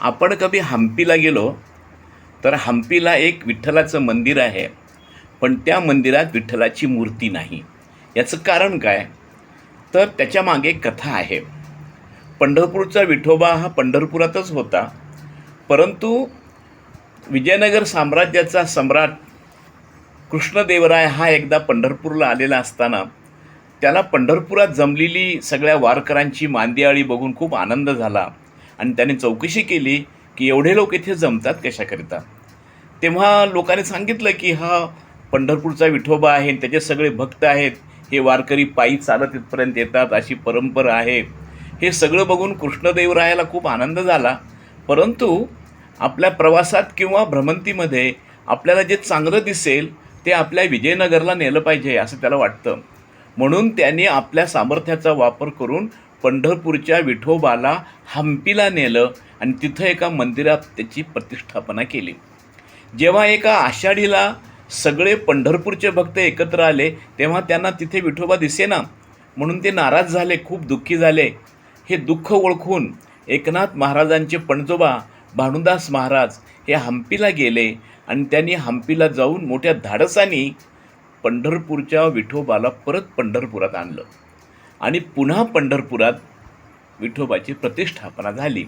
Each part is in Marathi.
आपण कधी हम्पीला गेलो तर हम्पीला एक विठ्ठलाचं मंदिर आहे पण त्या मंदिरात विठ्ठलाची मूर्ती नाही. याचं कारण काय? तर त्याच्यामागे कथा आहे. पंढरपूरचा विठोबा हा पंढरपुरातच होता परंतु विजयनगर साम्राज्याचा सम्राट कृष्णदेवराय हा एकदा पंढरपूरला आलेला असताना त्याला पंढरपुरात जमलेली सगळ्या वारकऱ्यांची मांदियाळी बघून खूप आनंद झाला. आणि त्याने चौकशी केली की एवढे लोक इथे जमतात कशाकरिता. तेव्हा लोकांनी सांगितलं की हा पंढरपूरचा विठोबा आहे आणि त्याचे सगळे भक्त आहेत. हे वारकरी पायी चालत इथपर्यंत येतात अशी परंपरा आहे. हे सगळं बघून कृष्णदेवरायाला खूप आनंद झाला. परंतु आपल्या प्रवासात किंवा भ्रमंतीमध्ये आपल्याला जे चांगलं दिसेल ते आपल्या विजयनगरला नेलं पाहिजे असं त्याला वाटतं. म्हणून त्यांनी आपल्या सामर्थ्याचा वापर करून पंढरपूरच्या विठोबाला हम्पीला नेलं आणि तिथं एका मंदिरात त्याची प्रतिष्ठापना केली. जेव्हा एका आषाढीला सगळे पंढरपूरचे भक्त एकत्र आले तेव्हा त्यांना तिथे विठोबा दिसेना. म्हणून ते नाराज झाले खूप दुःखी झाले. हे दुःख ओळखून एकनाथ महाराजांचे पणजोबा भानुदास महाराज हे हम्पीला गेले आणि त्यांनी हंपीला जाऊन मोठ्या धाडसाने पंढरपूरच्या विठोबाला परत पंढरपुरात आणलं. आणि पुन्हा पंढरपुरात विठोबाची प्रतिष्ठापना झाली.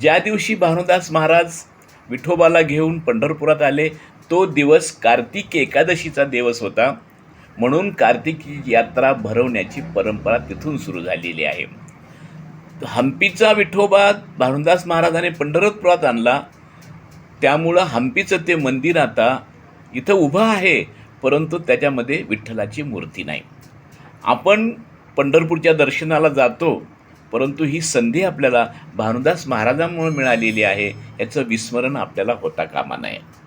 ज्या दिवशी भानुदास महाराज विठोबाला घेऊन पंढरपुरात आले तो दिवस कार्तिक एकादशीचा दिवस होता. म्हणून कार्तिकी यात्रा भरवण्याची परंपरा तिथून सुरू झालेली आहे. हंपीचा विठोबा भानुदास महाराजाने पंढरपुरात आणला. त्यामुळं हंपीचं ते मंदिर आता इथं उभं आहे परंतु त्याच्यामध्ये विठ्ठलाची मूर्ती नाही. आपण पंढरपूरच्या दर्शनाला जातो. परंतु ही संधी आपल्याला भानुदास महाराजांमुळे मिळालेली आहे याचं विस्मरण आपल्याला होता कामा नये.